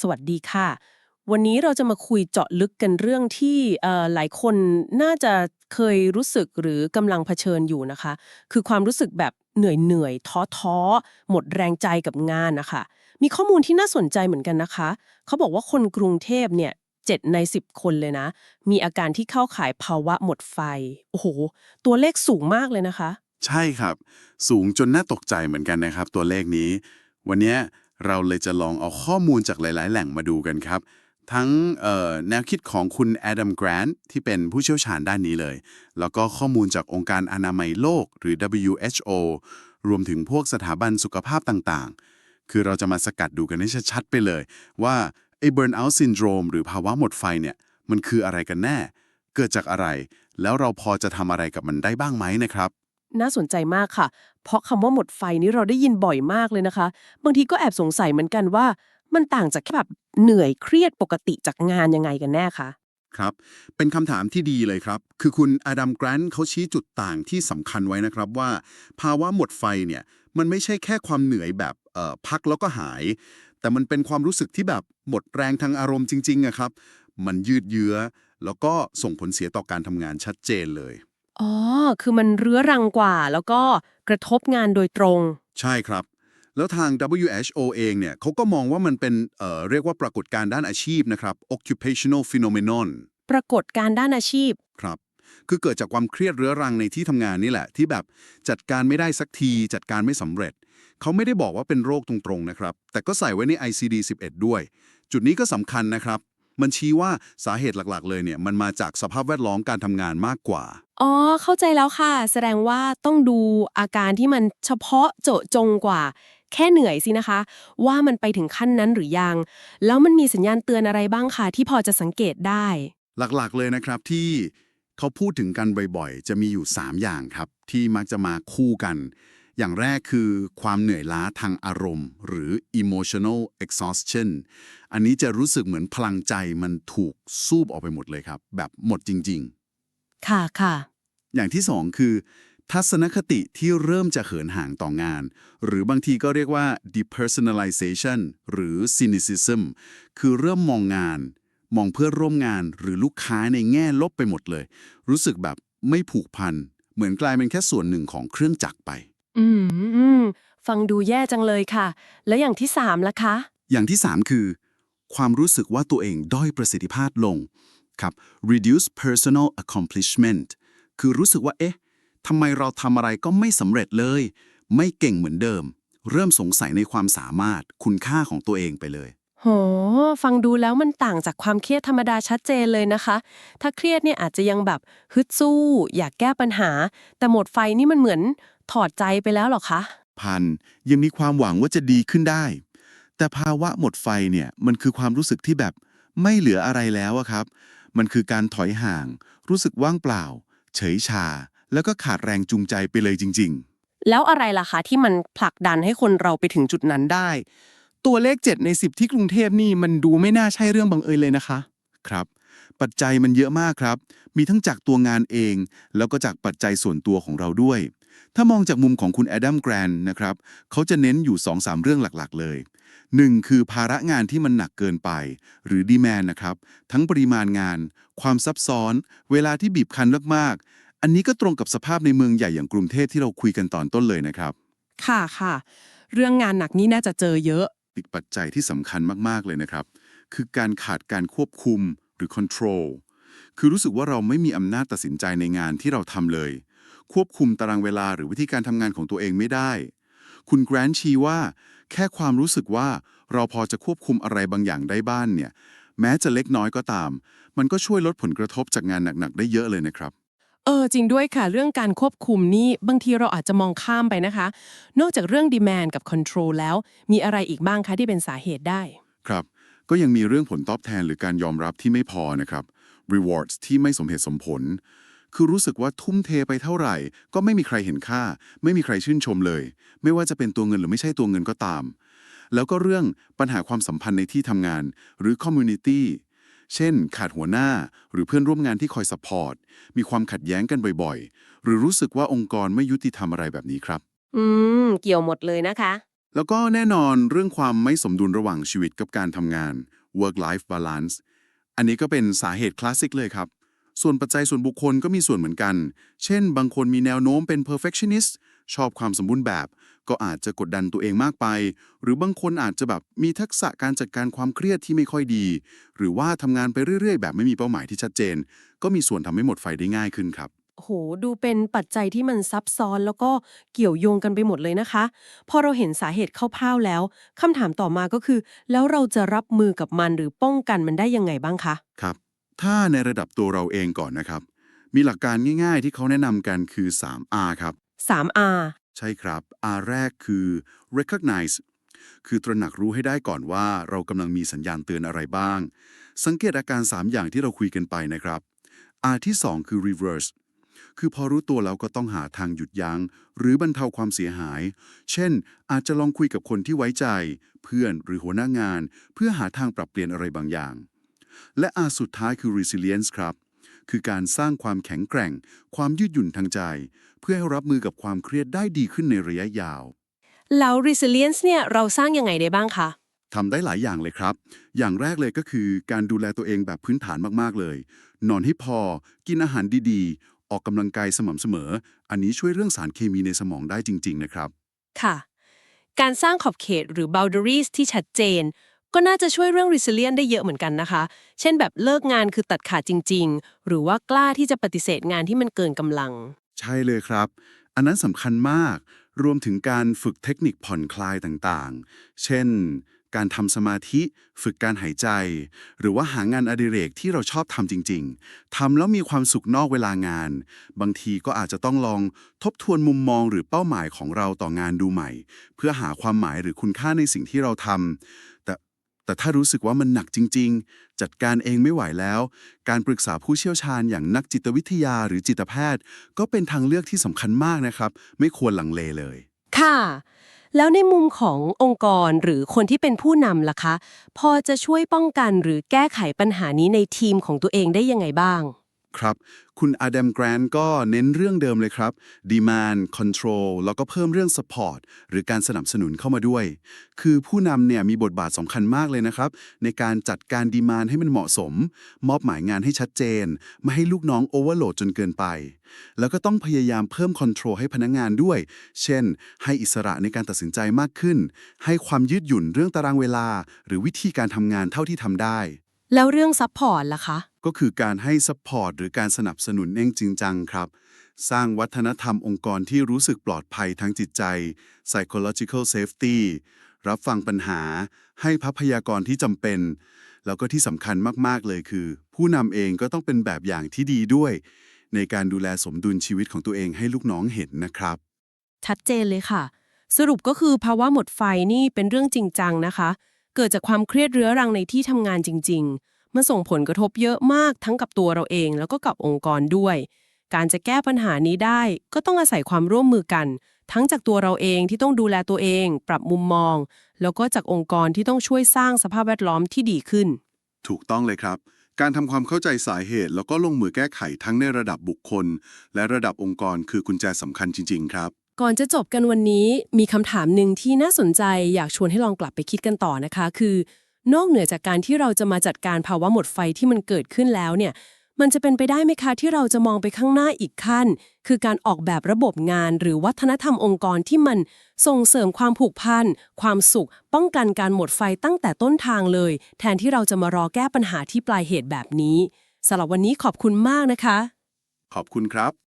สวัสดีค่ะ วันนี้เราจะมาคุยเจาะลึกกันเรื่องที่หลายคนน่าจะเคยรู้สึกหรือกำลังเผชิญอยู่นะคะ คือความรู้สึกแบบเหนื่อยเหนื่อยท้อท้อหมดแรงใจกับงานนะคะมีข้อมูลที่น่าสนใจเหมือนกันนะคะ เขาบอกว่าคนกรุงเทพเนี่ยเจ็ดใน 10 คนเลยนะ มีอาการที่เข้าข่ายภาวะหมดไฟ โอ้โห ตัวเลขสูงมากเลยนะคะ ใช่ครับ สูงจนน่าตกใจเหมือนกันนะครับ ตัวเลขนี้ วันนี้ เราเลยจะลองเอาข้อมูลจากหลาย ๆ แหล่งมาดูกันครับ ทั้งแนวคิดของคุณแอดัมแกรนท์ที่เป็นผู้เชี่ยวชาญด้านนี้เลย แล้วก็ข้อมูลจากองค์การอนามัยโลกหรือ WHO รวมถึงพวกสถาบันสุขภาพต่าง ๆ คือเราจะมาสกัดดูกันให้ชัด ๆ ไปเลย ว่าไอ้เบิร์นเอาท์ซินโดรมหรือภาวะหมดไฟเนี่ยมันคืออะไรกันแน่ เกิดจากอะไร แล้วเราพอจะทำอะไรกับมันได้บ้างไหมนะครับ น่าสนใจมากค่ะ เพราะคำว่าหมดไฟนี้เราได้ยินบ่อยมากเลยนะคะ บางทีก็แอบสงสัยเหมือนกันว่า มันต่างจากแค่แบบเหนื่อยเครียดปกติจากงานยังไงกันแน่คะ ครับ เป็นคำถามที่ดีเลยครับ คือคุณอดัมแกรนท์เขาชี้จุดต่างที่สำคัญไว้นะครับว่า ภาวะหมดไฟเนี่ย มันไม่ใช่แค่ความเหนื่อยแบบเอ่อพักแล้วก็หาย แต่มันเป็นความรู้สึกที่แบบหมดแรงทางอารมณ์จริงๆอะครับ มันยืดเยื้อ แล้วก็ส่งผลเสียต่อการทำงานชัดเจนเลย อ๋อ คือมันเรื้อรังกว่า แล้วก็กระทบงานโดยตรง ใช่ครับ แล้วทาง WHO เองเนี่ยเขาก็มองว่ามันเป็นเอ่อเรียกว่าปรากฏการณ์ด้านอาชีพนะครับ occupational phenomenon ปรากฏการณ์ด้านอาชีพ ครับ คือเกิดจากความเครียดเรื้อรังในที่ทำงานนี่แหละ ที่แบบจัดการไม่ได้สักที จัดการไม่สำเร็จ เขาไม่ได้บอกว่าเป็นโรคตรงๆนะครับ แต่ก็ใส่ไว้ใน ICD-11 ด้วย จุดนี้ก็สำคัญนะครับ มันชี้ว่าสาเหตุหลักๆ เลยเนี่ยมันมาจากสภาพแวดล้อมการทำงานมากกว่า อ๋อ เข้าใจแล้วค่ะ แสดงว่าต้องดูอาการที่มันเฉพาะเจาะจงกว่า แค่เหนื่อยสินะคะ ว่ามันไปถึงขั้นนั้นหรือยัง แล้วมันมีสัญญาณเตือนอะไรบ้างคะที่พอจะสังเกตได้ หลักๆ เลยนะครับที่เขาพูดถึงกันบ่อยๆ จะมีอยู่ 3 อย่างครับ ที่มักจะมาคู่กัน อย่างแรกคือความเหนื่อยล้าทางอารมณ์ หรือ emotional exhaustion อันนี้จะรู้สึกเหมือนพลังใจมันถูกสูบออกไปหมดเลยครับ แบบหมดจริงค่ะค่ะๆอย่างที่สองคือ ทัศนคติที่เริ่มจะเหินห่างต่องาน หรือบางทีก็เรียกว่า depersonalization หรือ cynicism คือเริ่มมองงาน มองเพื่อนร่วมงานหรือลูกค้าในแง่ลบไปหมดเลย รู้สึกแบบไม่ผูกพัน เหมือนกลายเป็นแค่ส่วนหนึ่งของเครื่องจักรไป อืมอืมฟังดูแย่จังเลยค่ะ แล้วอย่างที่สามล่ะคะ อย่างที่ 3 คือ ความรู้สึกว่าตัวเองด้อยประสิทธิภาพลงครับ reduce personal accomplishment คือรู้สึกว่า เอ๊ะทำไมเราทำอะไรก็ไม่สำเร็จเลย ไม่เก่งเหมือนเดิม เริ่มสงสัยในความสามารถคุณค่าของตัวเองไปเลย โห ฟังดูแล้วมันต่างจากความเครียดธรรมดาชัดเจนเลยนะคะ ถ้าเครียดเนี่ยอาจจะยังแบบฮึดสู้ อยากแก้ปัญหา แต่หมดไฟนี่มันเหมือนถอดใจไปแล้วเหรอคะ พันยังมีความหวังว่าจะดีขึ้นได้ แต่ภาวะหมดไฟเนี่ยมันคือความรู้สึกที่แบบไม่เหลืออะไรแล้วอะครับ มันคือการถอยห่าง รู้สึกว่างเปล่า เฉยชา แล้วก็ขาดแรงจูงใจไปเลยจริงแล้วอะไรล่ะคะที่มันผลักดันให้คนเราไปถึงจุดนั้นได้ ตัวเลข 7 ใน 10 ที่กรุงเทพนี่มันดูไม่น่าใช่เรื่องบังเอิญเลยนะคะ ครับ ปัจจัยมันเยอะมากครับ มีทั้งจากตัวงานเอง แล้วก็จากปัจจัยส่วนตัวของเราด้วย ถ้ามองจากมุมของคุณแอดัมแกรนนะครับเขาจะเน้นอยู่ 2-3 เรื่องหลักๆ เลย 1. คือภาระงานที่มันหนักเกินไป หรือดีแมนนะครับ ทั้งปริมาณงาน ความซับซ้อน เวลาที่บีบคั้นมากๆ อันนี้ก็ตรงกับสภาพในเมืองใหญ่อย่างกรุงเทพที่เราคุยกันตอนต้นเลยนะครับ ค่ะค่ะ เรื่องงานหนักนี่น่าจะเจอเยอะ อีกปัจจัยที่สำคัญมาก ๆ เลยนะครับ คือการขาดการควบคุมหรือ control คือรู้สึกว่าเราไม่มีอำนาจตัดสินใจในงานที่เราทำเลย ควบคุมตารางเวลาหรือวิธีการทำงานของตัวเองไม่ได้ คุณแกรนชี้ว่า แค่ความรู้สึกว่าเราพอจะควบคุมอะไรบางอย่างได้บ้านเนี่ย แม้จะเล็กน้อยก็ตาม มันก็ช่วยลดผลกระทบจากงานหนัก ๆ ได้เยอะเลยนะครับ เออจริงด้วยค่ะ เรื่องการควบคุมนี่บางทีเราอาจจะมองข้ามไปนะคะ นอกจากเรื่อง demand กับ control แล้ว มีอะไรอีกบ้างคะที่เป็นสาเหตุได้ ครับ ก็ยังมีเรื่องผลตอบแทนหรือการยอมรับที่ไม่พอนะครับ rewards ที่ไม่สมเหตุสมผล คือรู้สึกว่าทุ่มเทไปเท่าไหร่ ก็ไม่มีใครเห็นค่า ไม่มีใครชื่นชมเลย ไม่ว่าจะเป็นตัวเงินหรือไม่ใช่ตัวเงินก็ตาม แล้วก็เรื่องปัญหาความสัมพันธ์ในที่ทำงาน หรือ community เช่น ขาดหัวหน้าหรือเพื่อนร่วมงานที่คอย support มีความขัดแย้งกันบ่อยๆ หรือรู้สึกว่าองค์กรไม่ยุติธรรมอะไรแบบนี้ครับ อืม เกี่ยวหมดเลยนะคะ แล้วก็แน่นอนเรื่องความไม่สมดุลระหว่างชีวิตกับการทำงาน work life balance อันนี้ก็เป็นสาเหตุคลาสสิกเลยครับ ส่วนปัจจัยส่วนบุคคลก็มีส่วนเหมือนกัน เช่น บางคนมีแนวโน้มเป็น perfectionist ชอบความสมบูรณ์แบบ ก็อาจจะกดดันตัวเองมากไป หรือบางคนอาจจะแบบมีทักษะการจัดการความเครียดที่ไม่ค่อยดี หรือว่าทำงานไปเรื่อยๆ แบบไม่มีเป้าหมายที่ชัดเจน ก็มีส่วนทำให้หมดไฟได้ง่ายขึ้นครับโหดูเป็นปัจจัยที่มันซับซ้อนแล้วก็เกี่ยวโยงกันไปหมดเลยนะคะ พอเราเห็นสาเหตุคร่าวๆแล้วคำถามต่อมาก็คือ แล้วเราจะรับมือกับมันหรือป้องกันมันได้ยังไงบ้างคะครับ ถ้าในระดับตัวเราเองก่อนนะครับ มีหลักการง่ายๆที่เขาแนะนำกันคือ 3R ครับ 3R ใช่ครับ R แรกคือ recognize คือตระหนักรู้ให้ได้ก่อนว่าเรากำลังมีสัญญาณเตือนอะไรบ้าง สังเกตอาการ 3 อย่างที่เราคุยกันไปนะครับ R ที่ 2 คือ reverse คือพอรู้ตัวแล้วก็ต้องหาทางหยุดยัง้ง หรือบรรเทาความเสียหาย เช่น อาจจะลองคุยกับคนที่ไว้ใจ เพื่อนหรือหัวหน้างาน เพื่อหาทางปรับเปลี่ยนอะไรบางอย่าง และ R สุดท้ายคือ resilience ครับ คือการสร้างความแข็งแกร่ง ความยืดหยุ่นทางใจ เพื่อให้รับมือกับความเครียดได้ดีขึ้นในระยะยาว แล้ว resilience เนี่ยเราสร้างยังไงได้บ้างคะ ทำได้หลายอย่างเลยครับ อย่างแรกเลยก็คือการดูแลตัวเองแบบพื้นฐานมาก ๆ เลย นอนให้พอ กินอาหารดีๆ ออกกำลังกายสม่ำเสมอ อันนี้ช่วยเรื่องสารเคมีในสมองได้จริง ๆ นะครับ ค่ะ การสร้างขอบเขตหรือ boundaries ที่ชัดเจน ก็น่าจะช่วยเรื่อง resilience ได้เยอะเหมือนกันนะคะ เช่นแบบเลิกงานคือตัดขาดจริง ๆ หรือว่ากล้าที่จะปฏิเสธงานที่มันเกินกำลัง ใช่เลยครับ อันนั้นสำคัญมาก รวมถึงการฝึกเทคนิคผ่อนคลายต่างๆ เช่น การทำสมาธิ ฝึกการหายใจ หรือว่าหางานอดิเรกที่เราชอบทำจริง ๆทำแล้วมีความสุขนอกเวลางาน บางทีก็อาจจะต้องลองทบทวนมุมมองหรือเป้าหมายของเราต่องานดูใหม่ เพื่อหาความหมายหรือคุณค่าในสิ่งที่เราทำแต่ แต่ถ้ารู้สึกว่ามันหนักจริง ๆ จัดการเองไม่ไหวแล้ว การปรึกษาผู้เชี่ยวชาญอย่างนักจิตวิทยาหรือจิตแพทย์ ก็เป็นทางเลือกที่สำคัญมากนะครับ ไม่ควรลังเลเลย ค่ะ แล้วในมุมขององค์กรหรือคนที่เป็นผู้นำล่ะคะ พอจะช่วยป้องกันหรือแก้ไขปัญหานี้ในทีมของตัวเองได้ยังไงบ้าง ครับ คุณอดัมแกรนก็เน้นเรื่องเดิมเลยครับ demand control แล้วก็เพิ่มเรื่อง support หรือการสนับสนุนเข้ามาด้วย คือผู้นำเนี่ยมีบทบาทสำคัญมากเลยนะครับ ในการจัดการ demand ให้มันเหมาะสม มอบหมายงานให้ชัดเจน ไม่ให้ลูกน้อง overload จนเกินไป แล้วก็ต้องพยายามเพิ่ม control ให้พนักงงานด้วย เช่น ให้อิสระในการตัดสินใจมากขึ้น ให้ความยืดหยุ่นเรื่องตารางเวลา หรือวิธีการทำงานเท่าที่ทำได้ แล้วเรื่องซัพพอร์ตล่ะคะ ก็คือการให้ซัพพอร์ตหรือการสนับสนุนเองจริงจังครับ สร้างวัฒนธรรมองค์กรที่รู้สึกปลอดภัยทั้งจิตใจ psychological safety รับฟังปัญหา ให้พัพยากรที่จำเป็น แล้วก็ที่สำคัญมากๆเลยคือ ผู้นำเองก็ต้องเป็นแบบอย่างที่ดีด้วย ในการดูแลสมดุลชีวิตของตัวเองให้ลูกน้องเห็นนะครับ ชัดเจนเลยค่ะ สรุปก็คือภาวะหมดไฟนี่เป็นเรื่องจริงจังนะคะ เกิดจากความเครียดเรื้อรังในที่ทำงานจริง ๆ มันส่งผลกระทบเยอะมากทั้งกับตัวเราเอง แล้วก็กับองค์กรด้วย การจะแก้ปัญหานี้ได้ ก็ต้องอาศัยความร่วมมือกัน ทั้งจากตัวเราเองที่ต้องดูแลตัวเอง ปรับมุมมอง แล้วก็จากองค์กรที่ต้องช่วยสร้างสภาพแวดล้อมที่ดีขึ้น ถูกต้องเลยครับ การทำความเข้าใจสาเหตุ แล้วก็ลงมือแก้ไขทั้งในระดับบุคคล และระดับองค์กรคือกุญแจสำคัญจริง ๆ ครับก่อนจะจบกันวันนี้มีคำถามหนึ่งที่น่าสนใจอยากชวนให้ลองกลับไปคิดกันต่อนะคะ คือ นอกเหนือจากการที่เราจะมาจัดการภาวะหมดไฟที่มันเกิดขึ้นแล้วเนี่ย มันจะเป็นไปได้ไหมคะที่เราจะมองไปข้างหน้าอีกขั้น คือการออกแบบระบบงาน หรือวัฒนธรรมองค์กรที่มันส่งเสริมความผูกพัน ความสุข ป้องกันการหมดไฟตั้งแต่ต้นทางเลย แทนที่เราจะมารอแก้ปัญหาที่ปลายเหตุแบบนี้สำหรับวันนี้ขอบคุณมากนะคะ ขอบคุณครับ